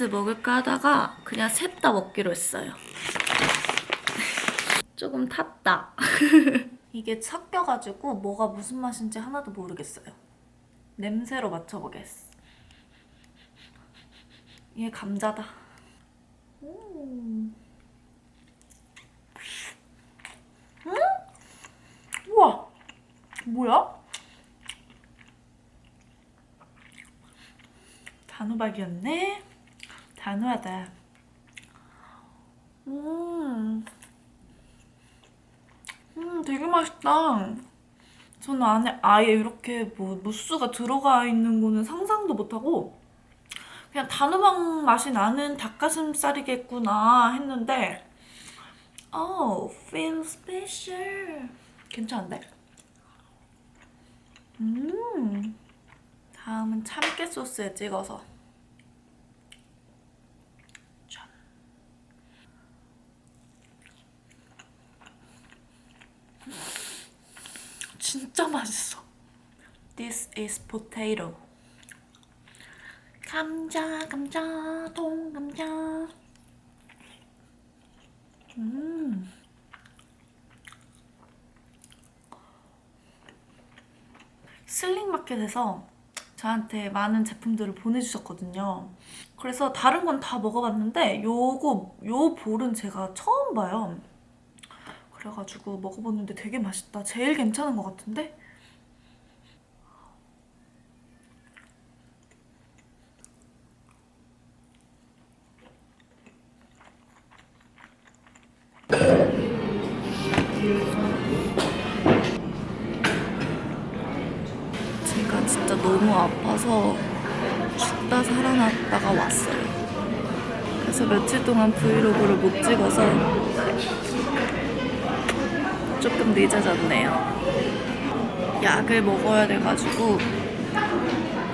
맛을 먹을까 하다가 그냥 셋 다 먹기로 했어요. 조금 탔다. 이게 섞여가지고 뭐가 무슨 맛인지 하나도 모르겠어요. 냄새로 맞춰보겠어. 얘 감자다. 오. 음? 우와! 뭐야? 단호박이었네? 단호하다. 음. 음, 되게 맛있다. 저는 안에 아예 이렇게 뭐 무스가 들어가 있는 거는 상상도 못하고 그냥 단호박 맛이 나는 닭가슴살이겠구나 했는데 oh, feel special. 괜찮은데? 음. 다음은 참깨 소스에 찍어서 진짜 맛있어. This is potato. 감자, 감자, 통감자. 음. 슬링마켓에서 저한테 많은 제품들을 보내주셨거든요. 그래서 다른 건 다 먹어봤는데 요거 요 볼은 제가 처음 봐요. 그래가지고 먹어봤는데 되게 맛있다. 제일 괜찮은 것 같은데? 제가 진짜 너무 아파서 죽다 살아났다가 왔어요. 그래서 며칠 동안 브이로그를 못 찍어서 조금 늦어졌네요. 약을 먹어야 돼가지고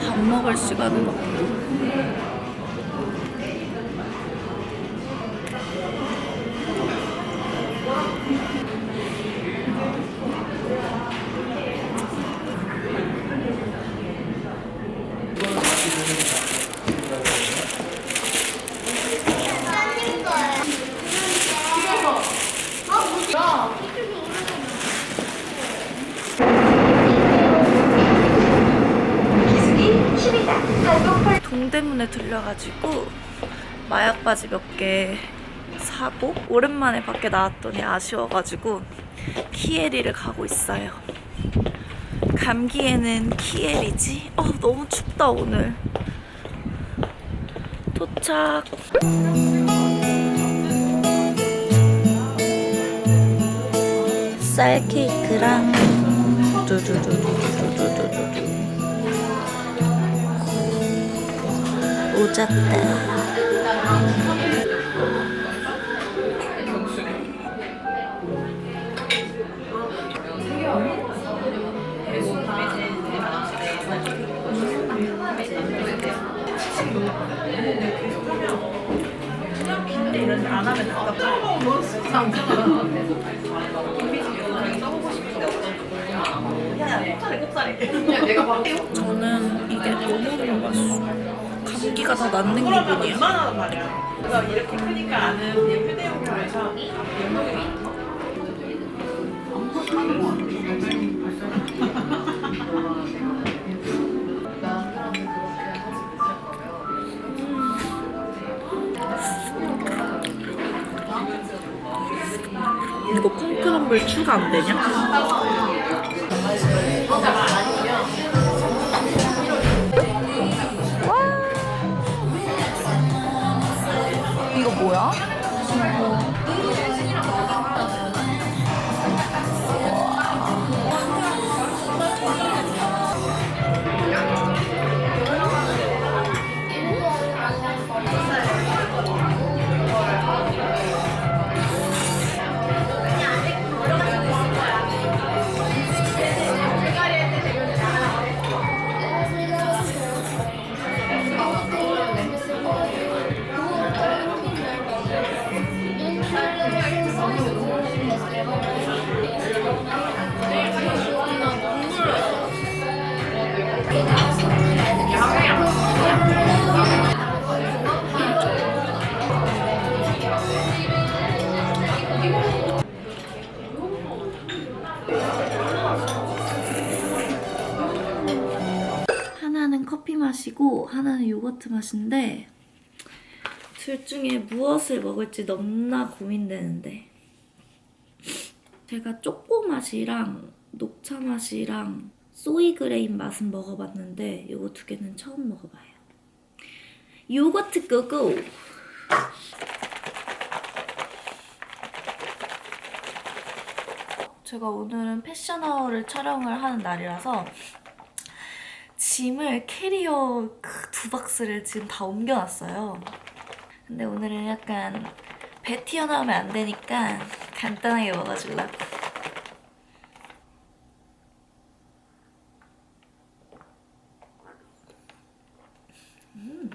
밥 먹을 시간은 없고. 동대문에 들려가지고 마약 바지 몇 개 사고 오랜만에 밖에 나왔더니 아쉬워가지고 키에리를 가고 있어요. 감기에는 키에리지? 어 너무 춥다 오늘. 도착. 쌀 케이크랑 두두두두두두두두. 오졌다. 안 하면 답답하고 뭐 수지 안 되잖아. 저는 이게 너무 와서 감기가 다 낫는 기분이야. 얼마나 말이야. 이렇게 크니까 아는 예표대용으로 해서 소금을 추가 안 되냐? 요거트 맛인데 둘 중에 무엇을 먹을지 너무나 고민되는데 제가 초코 맛이랑 녹차 맛이랑 소이 그레인 맛은 먹어봤는데 요거 두 개는 처음 먹어봐요. 요거트 고고! 제가 오늘은 패션아워를 촬영을 하는 날이라서 짐을 캐리어 그 두 박스를 지금 다 옮겨놨어요. 근데 오늘은 약간 배 튀어나오면 안 되니까 간단하게 먹어주려고. 음.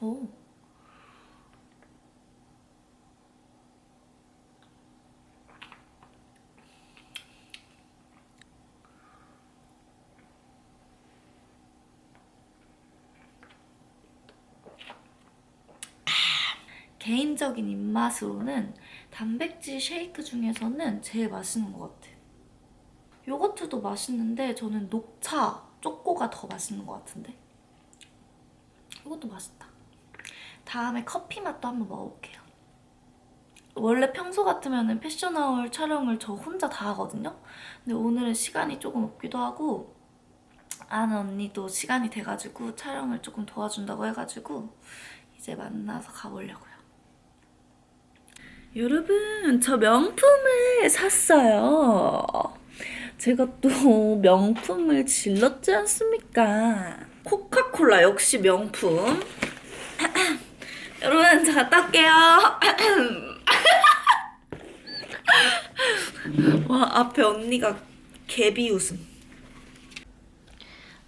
오. 개인적인 입맛으로는 단백질 쉐이크 중에서는 제일 맛있는 것 같아요. 요거트도 맛있는데 저는 녹차 초코가 더 맛있는 것 같은데. 이것도 맛있다. 다음에 커피 맛도 한번 먹어볼게요. 원래 평소 같으면 패션아울 촬영을 저 혼자 다 하거든요. 근데 오늘은 시간이 조금 없기도 하고 아는 언니도 시간이 돼가지고 촬영을 조금 도와준다고 해가지고 이제 만나서 가보려고요. 여러분, 저 명품을 샀어요. 제가 또 명품을 질렀지 않습니까? 코카콜라 역시 명품. 여러분, 저 갔다 올게요. 와, 앞에 언니가 개비 웃음.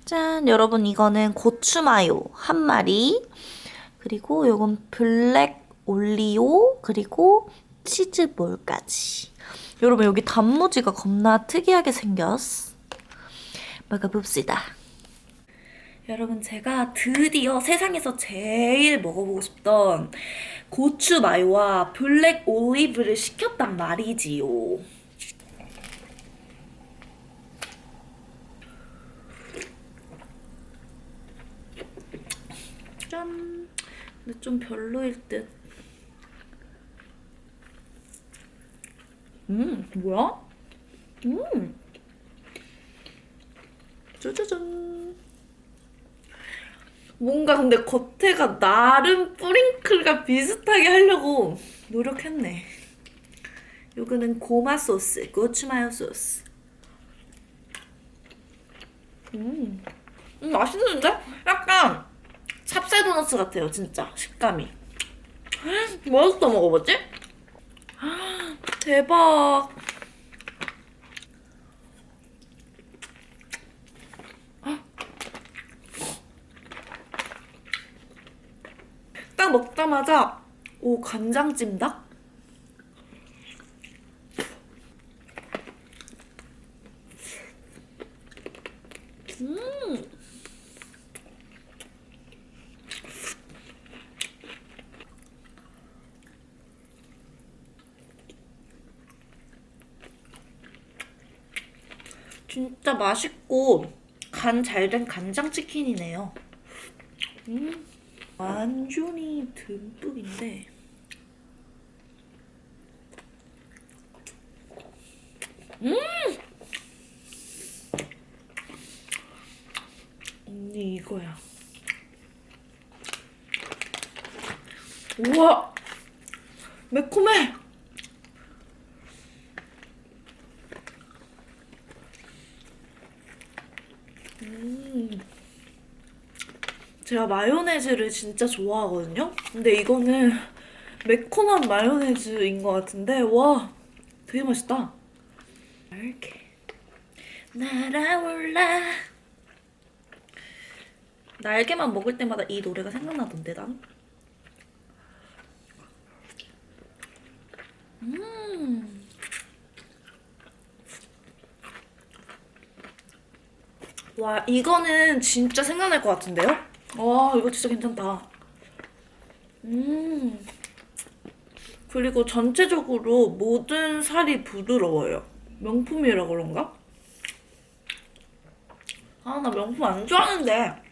짠, 여러분, 이거는 고추마요 한 마리. 그리고 요건 블랙 올리오 그리고 치즈볼까지. 여러분 여기 단무지가 겁나 특이하게 생겼어 먹어봅시다. 여러분 제가 드디어 세상에서 제일 먹어보고 싶던 고추 마요와 블랙 올리브를 시켰단 말이지요. 짠. 근데 좀 별로일 듯. 음, 뭐야? 음. 짜자잔. 뭔가 근데 겉에가 나름 뿌링클과 비슷하게 하려고 노력했네. 요거는 고마 소스, 고추마요 소스. 음, 음 맛있는데? 약간 찹쌀 도너츠 같아요, 진짜 식감이. 뭐 어디서 먹어봤지? 대박. 딱 먹자마자 오 간장 찜닭? 음. 진짜 맛있고 간 잘 된 간장치킨이네요. 음, 완전히 듬뿍인데. 음! 언니 이거야. 우와! 매콤해! 제가 마요네즈를 진짜 좋아하거든요? 근데 이거는 매콤한 마요네즈인 것 같은데, 와, 되게 맛있다. 이렇게. 날아올라. 날개만 먹을 때마다 이 노래가 생각나던데, 난. 음. 와, 이거는 진짜 생각날 것 같은데요? 와, 이거 진짜 괜찮다. 음. 그리고 전체적으로 모든 살이 부드러워요. 명품이라 그런가? 아, 나 명품 안 좋아하는데.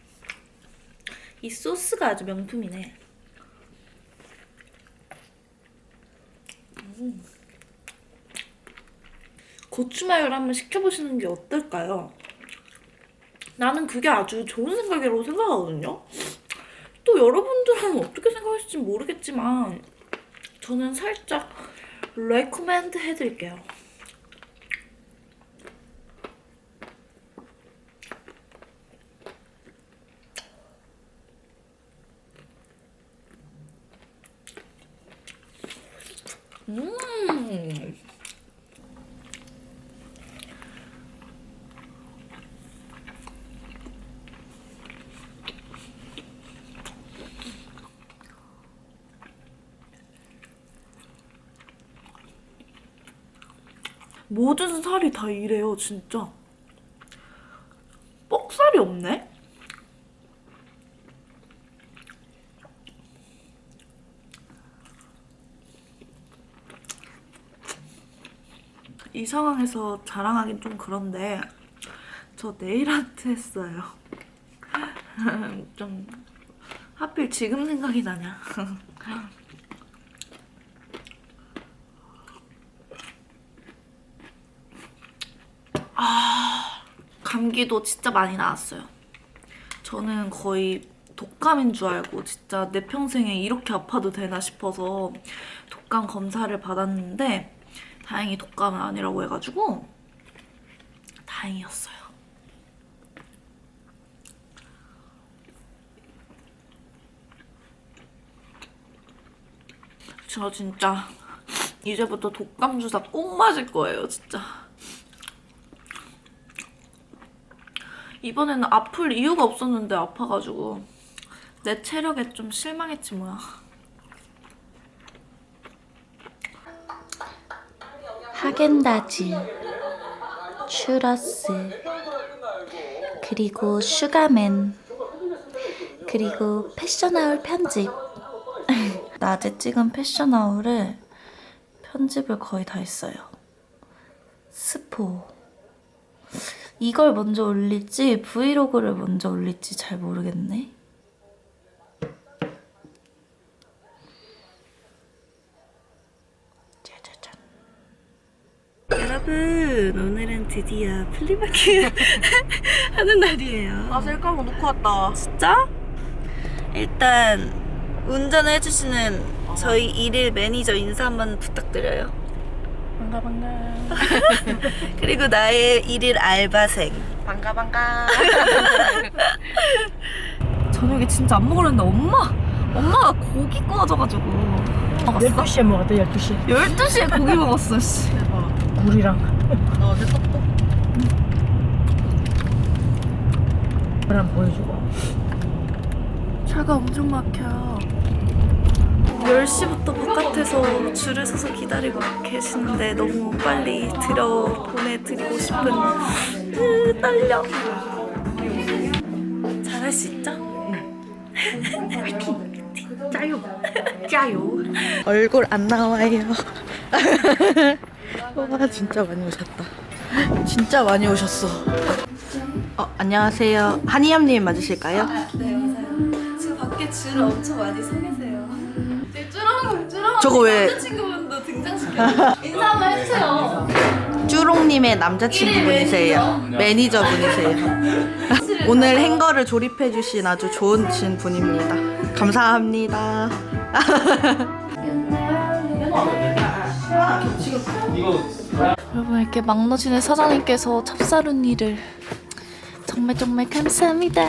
이 소스가 아주 명품이네. 음. 고추마요를 한번 시켜보시는 게 어떨까요? 나는 그게 아주 좋은 생각이라고 생각하거든요. 또 여러분들은 어떻게 생각하실지 모르겠지만 저는 살짝 레코멘드 해드릴게요. 음. 모든 살이 다 이래요, 진짜. 뻑살이 없네? 이 상황에서 자랑하긴 좀 그런데 저 네일 아트 했어요. 좀 하필 지금 생각이 나냐. 아, 감기도 진짜 많이 나왔어요. 저는 거의 독감인 줄 알고 진짜 내 평생에 이렇게 아파도 되나 싶어서 독감 검사를 받았는데 다행히 독감은 아니라고 해가지고 다행이었어요. 저 진짜 이제부터 독감 주사 꼭 맞을 거예요, 진짜. 이번에는 아플 이유가 없었는데 아파가지고 내 체력에 좀 실망했지 뭐야. 하겐다즈, 츄러스, 그리고 슈가맨, 그리고 패션아울 편집. 낮에 찍은 패션아울을 편집을 거의 다 했어요. 스포. 이걸 먼저 올릴지 브이로그를 먼저 올릴지 잘 모르겠네. 짜자잔. 여러분 오늘은 드디어 플리마켓 하는 날이에요. 아 셀카 뭐 놓고 왔다. 진짜? 일단 운전을 해주시는 저희 일일 매니저 인사 한번 부탁드려요. 반가 반가. 그리고 나의 일일 알바생. 반가 반가. 저녁에 진짜 안 먹으려는데 엄마 엄마가 고기 구워줘가지고 먹었어. 12시에 먹었다 12시. 12시에 고기 먹었어. 씨. 대박. 굴이랑. 나 어제 떡볶이. 그럼 보여주고. 차가 엄청 막혀요. 10시부터 바깥에서 줄을 서서 기다리고 계시는데 너무 빨리 들어 보내드리고 싶은 으, 떨려. 잘할 수 있죠? 짜요. 짜요. 얼굴 안 나와요. 와 진짜 많이 오셨다. 진짜 많이 오셨어. 어 안녕하세요. 한이암님 맞으실까요? 네, 맞아요. 지금 밖에 줄 엄청 많이 서 계세요. 저거 왜- 남자친구분도 등장시켜. 인사 한번 해주세요. 쭈롱님의 남자친구분이세요. 매니저 분이세요. 오늘 행거를 조립해주신 아주 좋으신 분입니다. 감사합니다. 여러분 이렇게 막너진의 사장님께서 찹쌀은 일을 정말 정말 감사합니다.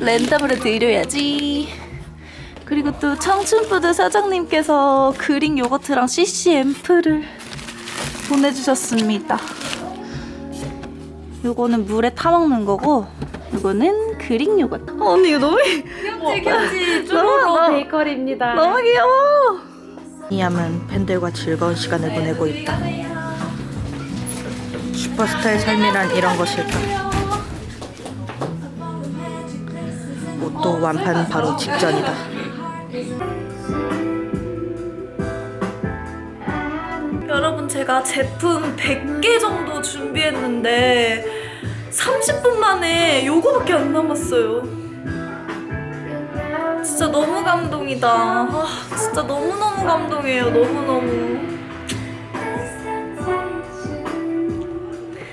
랜덤으로 드려야지. 그리고 또 청춘푸드 사장님께서 그릭 요거트랑 CC 앰플을 보내주셨습니다. 요거는 물에 타먹는 거고 요거는 그릭 요거트. 어, 언니 이거 너무 귀엽지 귀엽지. 너무 베이커리입니다. 너무 귀여워. 한이암은 팬들과 즐거운 시간을 보내고 있다. 슈퍼스타의 삶이란 이런 것일까? 옷도 완판 바로 직전이다. 제가 제품 100개 정도 준비했는데 30분 만에 요거밖에 안 남았어요. 진짜 너무 감동이다. 아, 진짜 너무너무 감동이에요. 너무너무.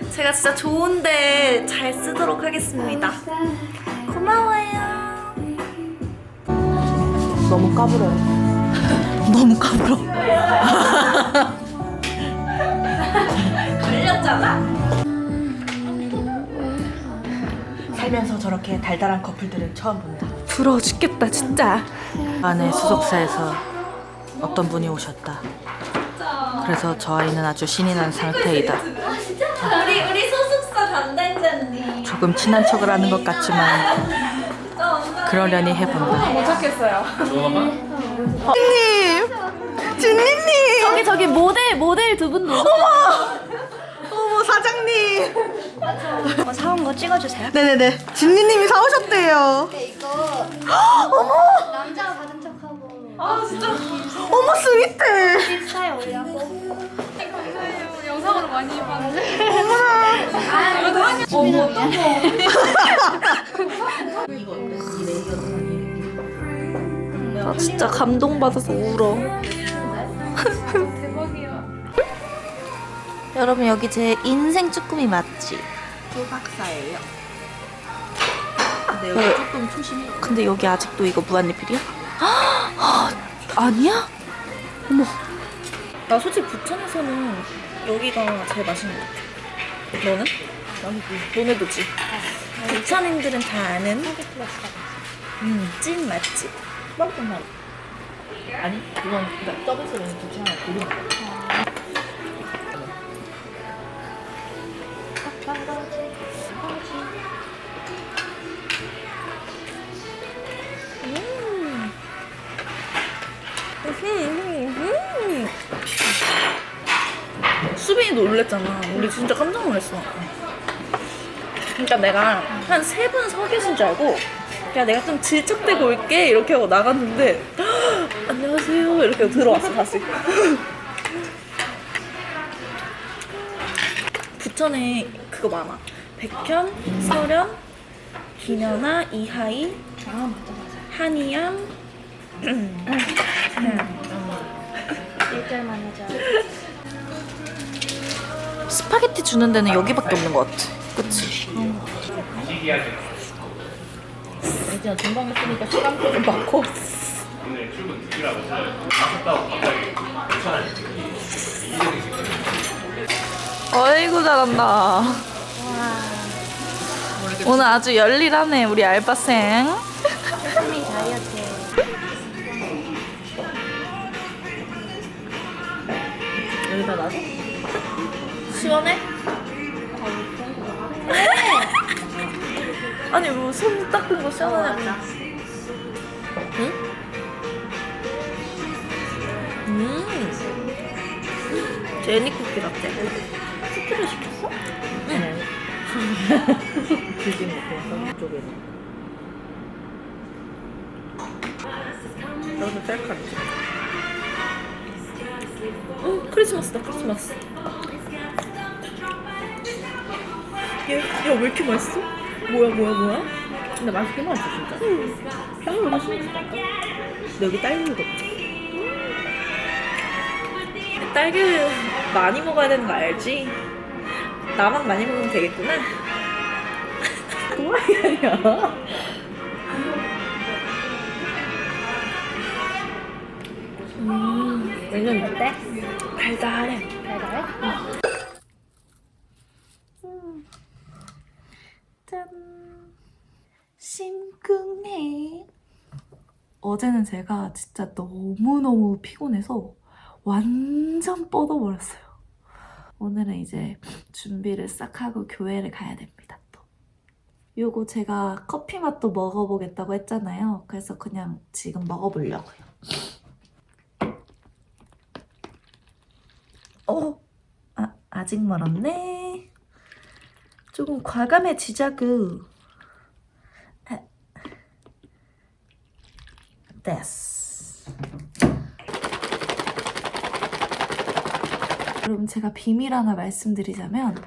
제가 진짜 좋은데 잘 쓰도록 하겠습니다. 고마워요. 너무 까불어요. 너무 까불어. 걸렸잖아? 살면서 저렇게 달달한 커플들은 처음 본다. 부러워 죽겠다, 진짜. 안에 수속사에서 어떤 분이 오셨다. 그래서 저 아이는 아주 신이 난 상태이다. 우리, 우리 소속사 담당자님. 조금 친한 척을 하는 것 같지만 그러려니 해본다. 진님, 진니님. 저기, 저기, 모델, 모델 두 분도. 어머 사장님. 뭐 사온 거 찍어주세요. 네네네. 진니님이 사오셨대요. 이거 남자가 받은 척하고 어머 스윗해. 인스타에 올려고. 나 진짜 감동받아서 울어. 여러분 여기 제 인생 쭈꾸미 맞지? 박사예요. 근데 여기 조금 초심해. 근데 여기 아직도 이거 무한리필이야? 아, 아니야? 어머. 나 솔직히 부천에서는 여기가 제일 맛있는 것 같아. 너는? 너네도지? 부천인들은 다 아는 음, 찐 맛집. 맛있나 아니 이건 그러니까 서비스로 둘 중에 하나 고르는 거야. 수빈이 놀랬잖아. 우리 진짜 깜짝 놀랐어. 그러니까 내가 한 세 분 서 계신 줄 알고 야 내가 좀 질척대고 올게 이렇게 하고 나갔는데 안녕하세요 이렇게 들어왔어 다시. 부천에 그거 많아. 백현, 설현, 김연아, 이하이, 한이암, 일절 만나자. 스파게티 주는 데는 여기밖에 없는 것 같아. 그치? 이제 금방 했으니까 시간 좀 받고. 어이구 잘한다. 오늘 아주 열일하네 우리 알바생. 쭈꾸미 다이어트. 여기다 놔줘? 시원해? 아니 뭐 손 닦은 거 시원하냐? 응? 음. 제니 쿠키 라떼. 쿠키를 시켰어? 들진 못해서 이쪽에서. 여기서 셀카지. 어, 크리스마스다 크리스마스. 얘, 야 왜 이렇게 맛있어? 뭐야 뭐야 뭐야? 근데 맛있긴 하지 진짜. 향이 맛있는 것 같아. 근데 여기 딸기도 없지. 딸기를 많이 먹어야 되는 거 알지? 나만 많이 먹으면 되겠구나. 또라이야. 음, 완전 어때? 달달해. 달달해? 짠. 심쿵해. 어제는 제가 진짜 너무너무 피곤해서 완전 뻗어버렸어요. 오늘은 이제 준비를 싹 하고 교회를 가야 됩니다. 또. 요거 제가 커피 맛도 먹어보겠다고 했잖아요. 그래서 그냥 지금 먹어보려고요. 어? 아, 아직 멀었네. 조금 과감해지자구. 아. 됐어. 여러분 제가 비밀 하나 말씀드리자면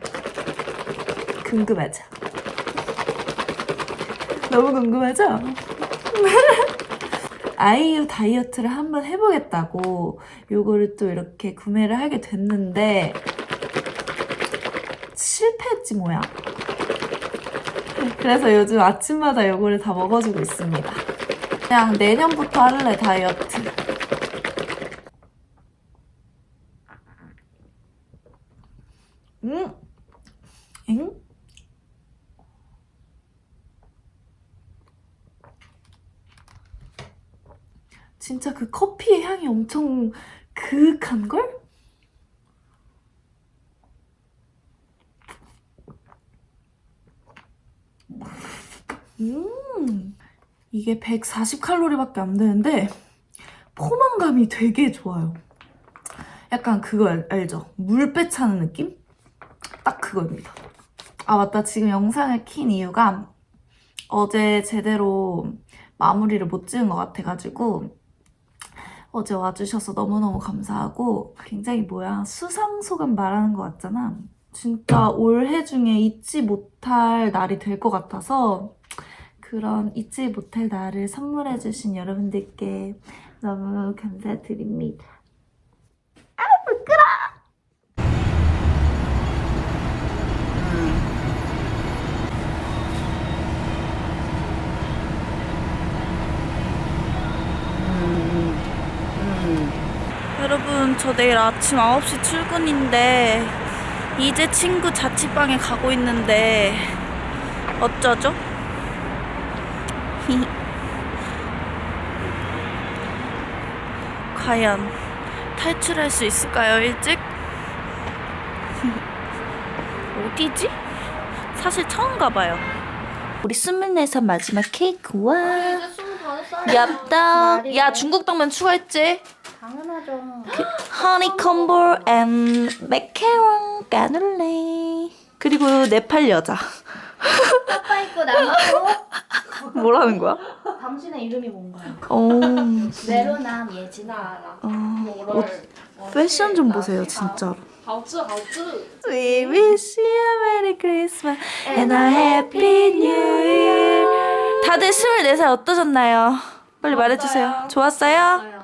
궁금하죠? 너무 궁금하죠? 아이유 다이어트를 한번 해보겠다고 요거를 또 이렇게 구매를 하게 됐는데 실패했지 뭐야. 그래서 요즘 아침마다 요거를 다 먹어주고 있습니다. 그냥 내년부터 할래 다이어트. 음, 응? 진짜 그 커피의 향이 엄청 그윽한 걸? 음, 이게 140칼로리밖에 안 되는데 포만감이 되게 좋아요. 약간 그거 알, 알죠? 물 빼차는 느낌? 딱 그거입니다. 아 맞다. 지금 영상을 킨 이유가 어제 제대로 마무리를 못 지은 것 같아가지고 어제 와주셔서 너무너무 감사하고 굉장히 뭐야 수상소감 말하는 것 같잖아. 진짜 올해 중에 잊지 못할 날이 될 것 같아서 그런 잊지 못할 날을 선물해주신 여러분들께 너무 감사드립니다 여러분 저 내일 아침 9시 출근인데 이제 친구 자취방에 가고 있는데 어쩌죠? 과연 탈출할 수 있을까요 일찍? 어디지? 사실 처음 가봐요 우리 스물네살 마지막 케이크와 엽떡 야 중국 당면 추가했지? 당연하죠. 허니콤볼 앤 마카롱 까눌레 그리고 네팔 여자 아빠 있고 남고 뭐라는 거야? 당신의 이름이 뭔가요? 어, 메로남 예진아. 어, 패션 좀 보세요 진짜로 好吃好吃。 We wish you a Merry Christmas and a Happy New Year 다들 24살 어떠셨나요? 빨리 말해주세요 좋았어요?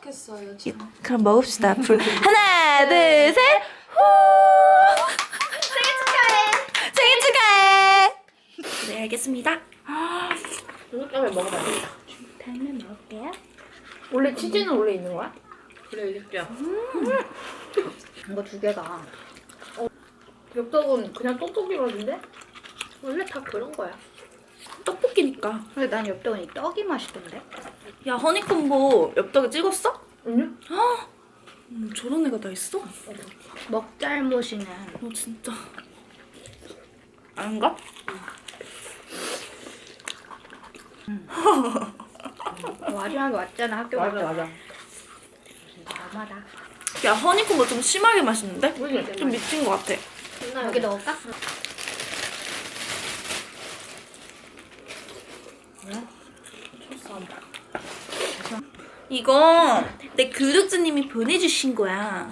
행복했어요. 이- 그럼 먹읍시다 불 하나 둘 셋 후! 생일 축하해 생일 축하해 네 알겠습니다 중국라면 먹어봐야 돼. 달면 먹을게요. 원래 치즈는 원래 있는 거야? 그래 이랬죠. 이거 두 개가 엽떡은 그냥 떡볶이라는데? 원래 다 그런 거야. 떡볶이니까 근데 난 엽떡은 이 떡이 맛있던데. 야 허니콤보 엽떡에 찍었어? 응? 음, 저런 애가 다 있어? 먹잘못이네. 어 진짜 아닌가? 마지막에 왔잖아 학교 맞아 갔다. 맞아. 너무하다. 야 허니콤보 좀 심하게 맛있는데? 그지? 좀 미친 것 같아 여기 넣을까? 이거 내 구독자님이 보내주신 거야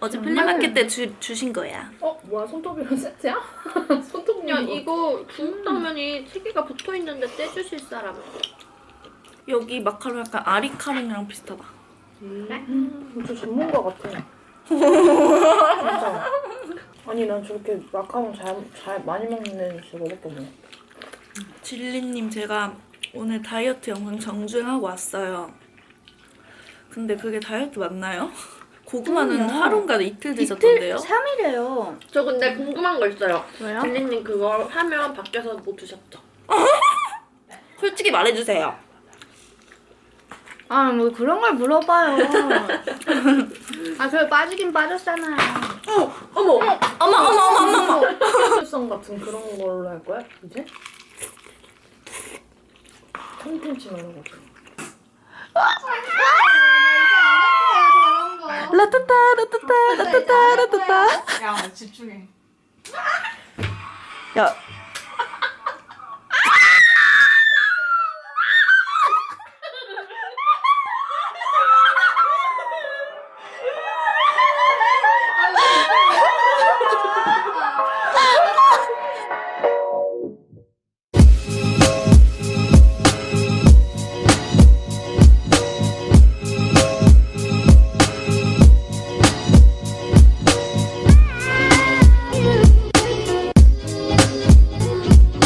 어제 플리마켓 때 주, 주신 거야 어 뭐야 손톱이랑 세트야? 손톱 야야 이. 이거 중국 당면이 세 개가 붙어 있는데 떼주실 사람. 여기 마카롱 약간 아리카롱이랑 비슷하다 저 전문가 같아. 진짜. 아니 난 저렇게 마카롱 잘, 잘 많이 먹는 애는 진짜 없네. 진리님 제가 오늘 다이어트 영상 정주행하고 왔어요 근데 그게 다이어트 맞나요? 고구마는 하루인가 이틀 드셨던데요? 3일이에요. 저 근데 궁금한 거 있어요. 왜요? 딜리님 그거 하면 밖에서 못 드셨죠? 솔직히 말해주세요 아, 뭐 그런 걸 물어봐요. 아, 그래 빠지긴 빠졌잖아요. 어머 어머 어머 어머 어머 특성 같은 그런 걸로 할 거야 이제? 컨텐츠 이런 거. 라따따 라따따 라따따 라따따 야 집중해. 야